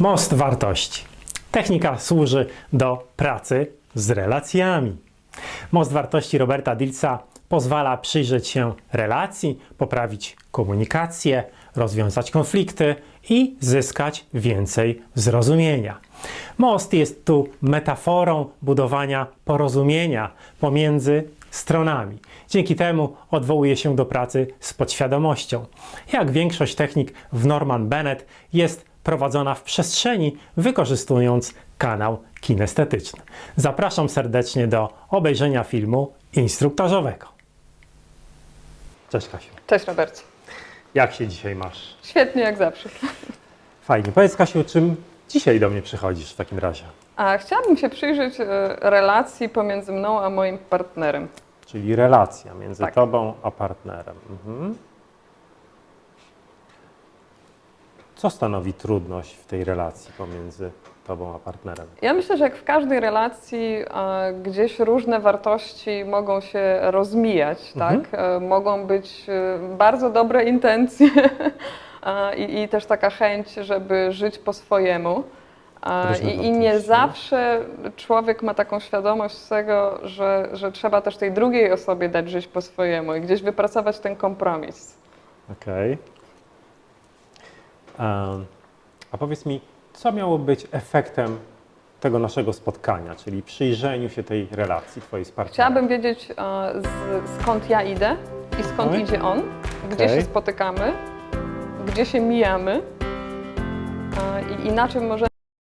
Most wartości. Technika służy do pracy z relacjami. Most wartości Roberta Dilsa pozwala przyjrzeć się relacji, poprawić komunikację, rozwiązać konflikty i zyskać więcej zrozumienia. Most jest tu metaforą budowania porozumienia pomiędzy stronami. Dzięki temu odwołuje się do pracy z podświadomością. Jak większość technik w Norman Bennett jest prowadzona w przestrzeni, wykorzystując kanał kinestetyczny. Zapraszam serdecznie do obejrzenia filmu instruktażowego. Cześć Kasiu. Cześć Robercie. Jak się dzisiaj masz? Świetnie jak zawsze. Fajnie. Powiedz Kasiu, czym dzisiaj do mnie przychodzisz w takim razie? A chciałabym się przyjrzeć e, relacji pomiędzy mną a moim partnerem. Czyli relacja między Tak. tobą a partnerem. Mhm. Co stanowi trudność w tej relacji pomiędzy tobą a partnerem? Ja myślę, że jak w każdej relacji e, gdzieś różne wartości mogą się rozmijać, Mhm. tak? E, mogą być e, bardzo dobre intencje e, i, i też taka chęć, żeby żyć po swojemu. E, Różne I, I nie wartości. zawsze człowiek ma taką świadomość tego, że, że trzeba też tej drugiej osobie dać żyć po swojemu i gdzieś wypracować ten kompromis. Okej. A powiedz mi, co miało być efektem tego naszego spotkania, czyli przyjrzeniu się tej relacji twojej z partnerem? Chciałabym wiedzieć, e, z, skąd ja idę i skąd idzie on, gdzie Okej. się spotykamy, gdzie się mijamy e, i, i na czym możemy